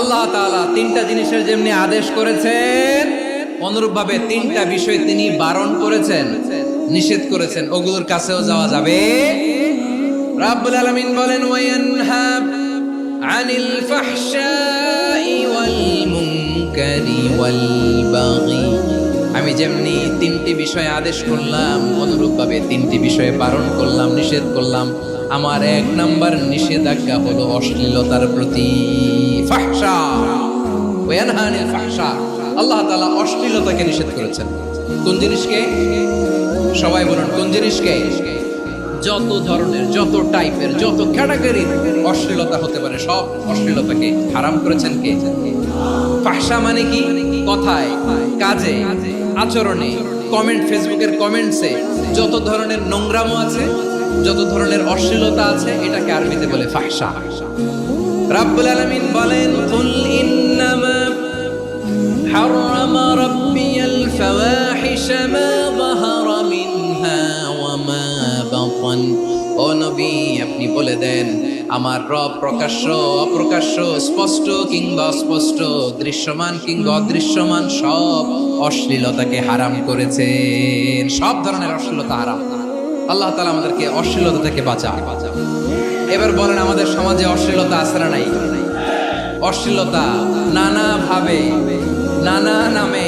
আল্লাহ তাআলা তিনটা জিনিসের যেমনি আদেশ করেছেন, অনুরূপভাবে তিনটা বিষয় তিনি বারণ করেছেন, নিষেধ করেছেন। ওগুলোর কাছেও যাওয়া যাবে। রাব্বুল আলামিন বলেন আনিল আমি যেমনি তিনটি বিষয়ে আদেশ করলাম, অনুরূপভাবে তিনটি বিষয়ে বারণ করলাম, নিষেধ করলাম, আমার এক নাম্বার নিষেধাজ্ঞা হলো অশ্লীলতার প্রতি। ফাহশা আল্লাহ তাআলা অশ্লীলতাকে নিষেধ করেছেন। কোন জিনিসকে? সবাই বলুন, কোন জিনিসকে? যত ধরনের, যত টাইপের, যত ক্যাটাগরির অশ্লীলতা হতে পারে, সব অশ্লীলতাকে হারাম করেছেন কে? ফাহশা মানে কি? কথায়, কাজে, আচরণে, কমেন্ট, ফেসবুকের কমেন্টসে যত ধরনের আছে, যত ধরনের অশ্লীলতা আছে, এটাকে আরবিতে বলে ফাহশা রাব্বুল আলামিন বলেন ما ظهر منها وما بطن ও নবী আপনি বলে দেন আমার রব প্রকাশ্য অপ্রকাশ্য স্পষ্ট কিংবা অস্পষ্ট দৃশ্যমান কিংবা অদৃশ্যমান সব অশ্লীলতাকে হারাম করেছেন সব ধরনের অশ্লীলতা হারাম আল্লাহ তাআলা আমাদেরকে অশ্লীলতা থেকে বাঁচা এবার বলেন আমাদের সমাজে অশ্লীলতা আছে না নাই অশ্লীলতা নানা ভাবে নানা নামে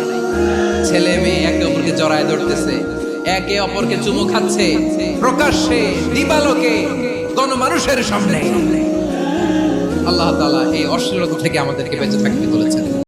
ছেলে মেয়ে একে অপরকে জড়ায় ধরতেছে, একে অপরকে চুমু খাচ্ছে, প্রকাশ্যে দিবালোকে গণমানুষের সামনে। আল্লাহ তালা এই অশ্লীলতা থেকে আমাদেরকে বেঁচে থাকতে বলেছেন।